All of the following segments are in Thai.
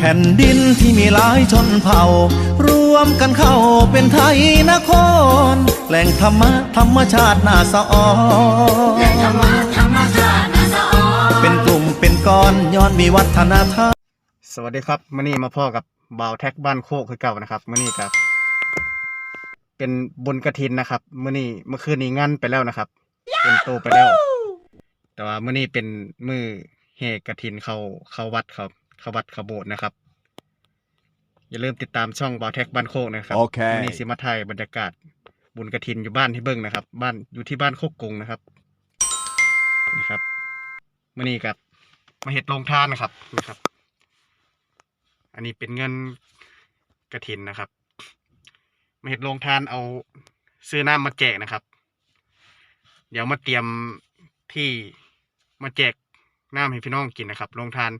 แผ่นดินที่มีหลายชนเผ่า รวมกันเข้าเป็นไทยนคร แหล่งธรรมะธรรมชาติน่าสะออนเป็นกลุ่มเป็นก้อนย้อนมีวัฒนธรรมสวัสดีครับมื่อนี้มาพ่อกับบ่าวแท็กบ้านโคกคือเก่านะครับมื่อนี้ครับเป็นบุญกระถินนะครับมื่อนี้เมื่อคืนนี้งานไปแล้วนะครับ เป็นโตไปแล้ว แต่ว่ามื่อนี้เป็นมือเฮกระถินเขาเขาวัดครับเขาวัดเขาโบสถ์นะครับ อย่าลืมติดตามช่องบ่าวแท็กบ้านโคกนะครับโอเคมื่อนี้สิมาไทยบรรยากาศ บุญกระถินอยู่บ้านที่เบิ้งนะครับ บ้านอยู่ที่บ้านโคกกงนะครับนะครับมื่อนี้กับมาเห็ดโรงทานนะครับนะครับ อันนี้เป็นเงินกระถินนะครับ มาเห็ดโรงทานเอาซื้อน้ำมาแจกนะครับ เดี๋ยวมาเตรียมที่มาแจกน้ำให้พี่น้องกินนะครับโรงทาน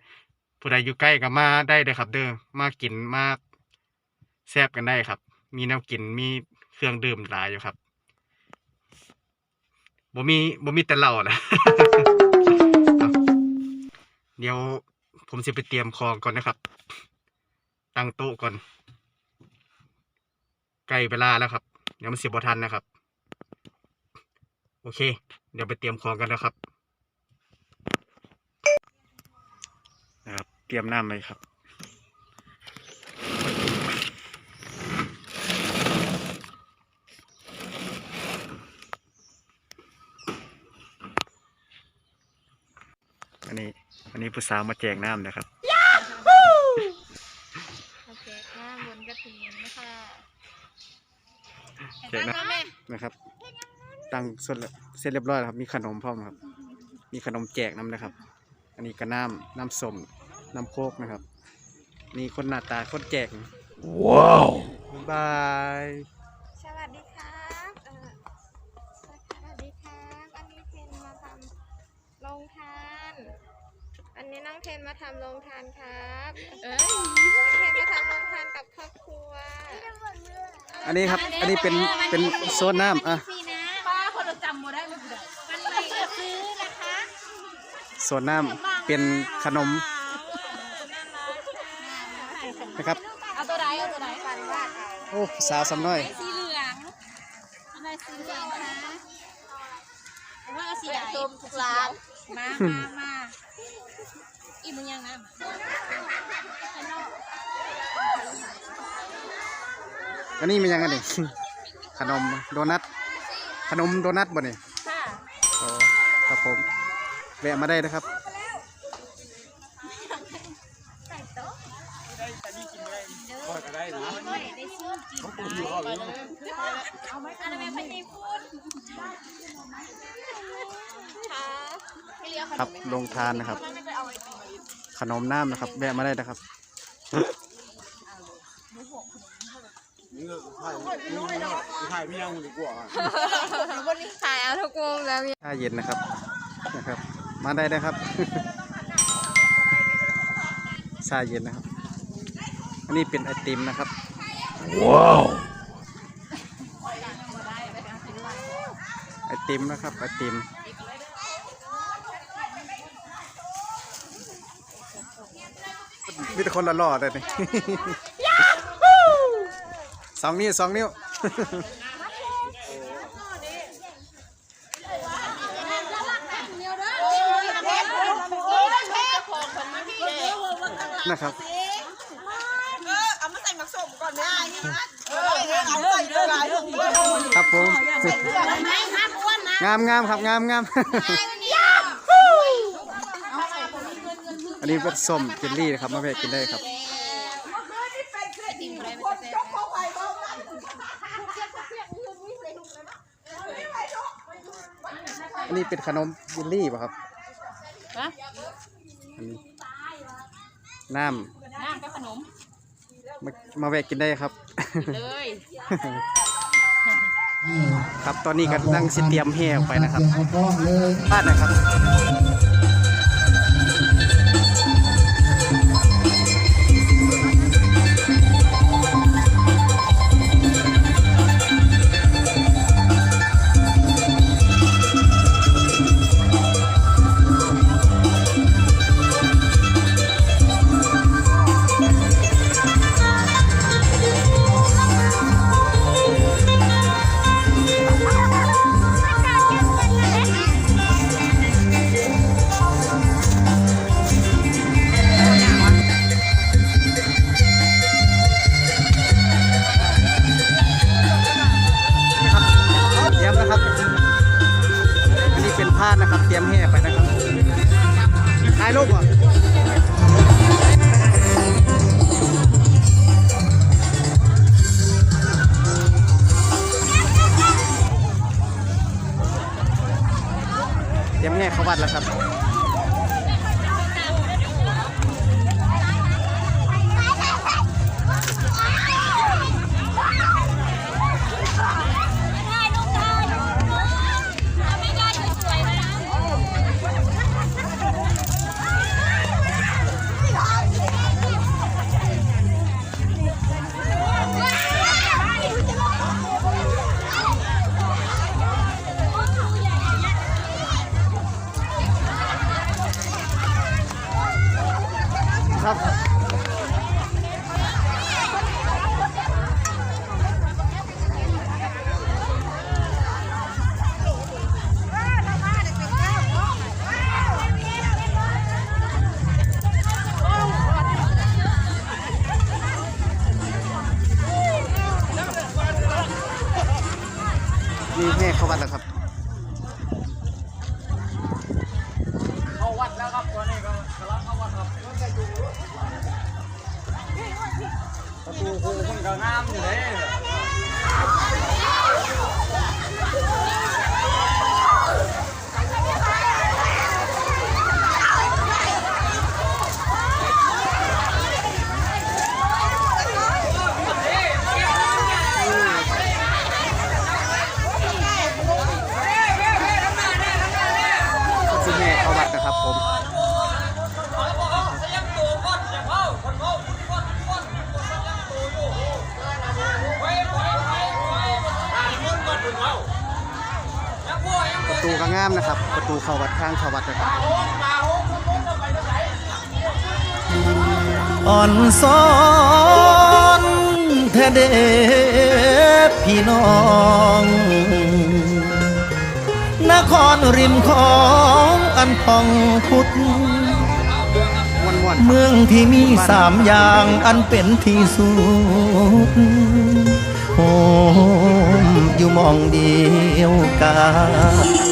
ผู้ใดอยู่ใกล้ก็มาได้เลยครับ เด้อมากินมาแซบกันได้ครับ มีน้ำกินมีเครื่องดื่มหลายอยู่ครับบ่มีบ่มีแต่เหล้านะเดี๋ยวผมจะไปเตรียมของก่อนนะครับ ตั้งโต๊ะก่อน ใกล้เวลาแล้วครับ เดี๋ยวมันเสียบทันนะครับ โอเค เดี๋ยวไปเตรียมของกันนะครับ เตรียมน้ำเลยครับ อันนี้ อันนี้ผู้สาวมาแจกน้ำนะครับ โอเคค่ะบนกระถิ่นนะคะแจกนะนะครับ ตั้งเสร็จแล้วเสร็จเรียบร้อยแล้วครับ มีขนมพร้อมครับ มีขนมแจกน้ำนะครับ อันนี้ก็น้ำน้ำส้ม น้ำโคกนะครับ มีคนหน้าตาคนแจกว้าวบ๊ายบายสวัสดีครับเอ่อสวัสดีครับ อันนี้เทนมาทำโรงทาน อันนี้น้องเทนมาทำโรงทานครับเอ้ยน้องเทนมาทำโรงทานกับครอบครัว อันนี้ครับ อันนี้เป็นเป็นโซนน้ำอะป้าคนเราจำบ่ได้ไม่เป็นไรมันไม่เลือกซื้อนะคะโซนน้ำเป็นขนมนะครับ เอาตัวไหนเอาตัวไหนกันว่า โอ้สาวสำน้อยสีเหลืองอะไรสีเหลืองคะว่าเสีไหนส้มทุกร้านมามามาอีมึงยังนะอันนี้มันยังไงนี่ขนมโดนัทขนมโดนัทบ่เนี่ค่ะโอ้ครับผมแวะมาได้นะครับ อะไรเป็นพันยีพูดครับลงทานนะครับ ขนมน้ำนะครับแวะมาได้นะครับวันนี้ขายเอาทุกวงแล้วชาเย็นนะครับนะครับ มาได้นะครับชาเย็นนะครับ อันนี้เป็นไอติมนะครับ ว้าว ไอติมนะครับ ไอติม มีแต่คนหล่อๆแต่นี่ สองนิ้วสองนิ้ว นะครับ เอามาใส่หมักส้มก่อนนะเออเอาใส่เลย ครับ ผมงามงามครับงามงามอันนี้เป็นส้มเจลลี่นะครับมาแวะกินได้ครับอันนี้เป็นขนมเจลลี่ป่ะครับอันนี้น้น้ำกับขนมำมามาแวะกินได้ครับเลย ครับตอนนี้ก็นั่งสิเตรียมเฮออกไปนะครับบ้านนะครับครับ เตรียมแห่ไปนะครับถ่ายรูปก่อนเตรียมแห่เข้าวัดแล้วครับ นะครับผมประตูก็งามนะครับ ประตูเข้าวัดข้างเข้าวัดนะครับอ่อนซ้อนแท้เด้พี่น้อง นรริมของอันพองพุทธเมืองที่มีสามอย่างอันเป็นที่สุดโฮมอยู่มองเดียวกัน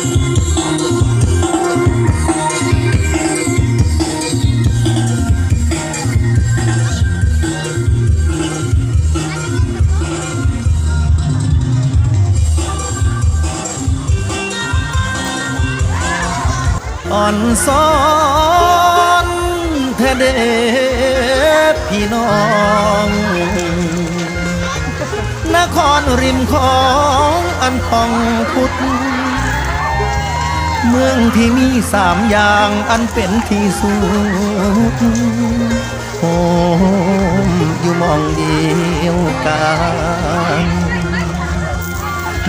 อนซ้อนแท้เด้พี่น้อง นครริมของอันพองพุทธเมืองที่มีสามอย่างอันเป็นที่สุดโฮมอยู่มองเดียวกัน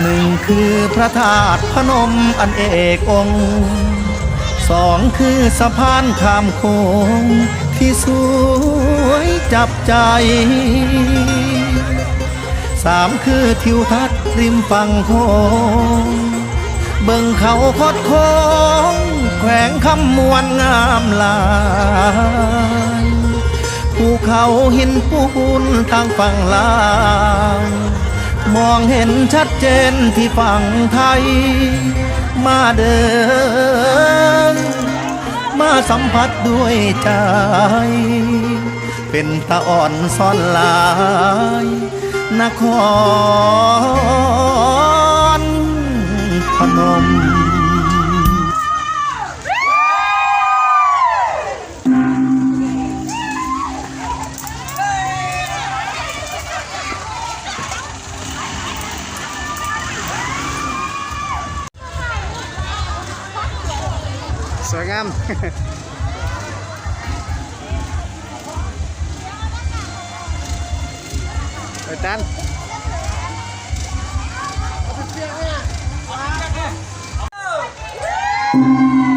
หนึ่งคือพระธาตุพนมอันเอกองค์ สองคือสะพานข้ามโขงที่สวยจับใจสามคือทิวทัศน์ริมฝั่งโขงเบิ่งเขาคดโค้งแขวงคำมวนงามหลายภูเขาหินปูนทางฝั่งลาวมองเห็นชัดเจนที่ฝั่งไทย มาเดิน มาสัมผัสด้วยใจ เป็นตาอ่อนซ่อนลายนครพนม วยงามอาจารย์นะครั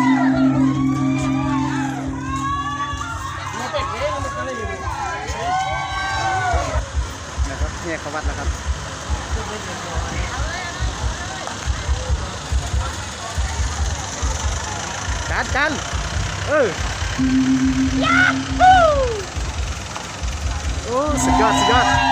segar, segar.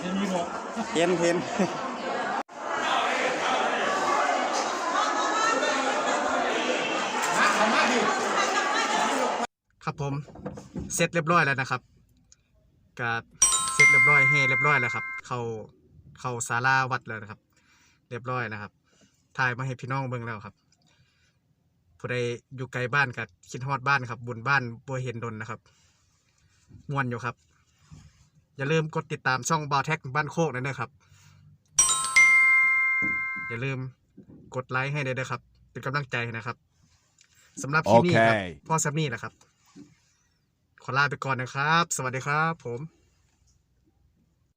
เห็นเห็นเห็นครับผมเสร็จเรียบร้อยแล้วนะครับกาเสร็จเรียบร้อยเฮเรียบร้อยแล้วครับ เข้าเข้าศาลาวัดแล้วนะครับ เรียบร้อยนะครับถ่ายมาให้พี่น้องเบิ่งแล้วครับผู้ใดอยู่ไกลบ้านกับคิดฮอดบ้านครับบุญบ้านบัวเห็นดนนะครับม่วนอยู่ครับ อย่าลืมกดติดตามช่องบาวแท็กบ้านโคกนั่นด้วยครับ อย่าลืมกดไลค์ให้ด้วยนะครับ เป็นกำลังใจนะครับสำหรับคลิปนี้ครับโอเคพ่อซัมนี่แหละครับ ขอลาไปก่อนนะครับ สวัสดีครับ ผม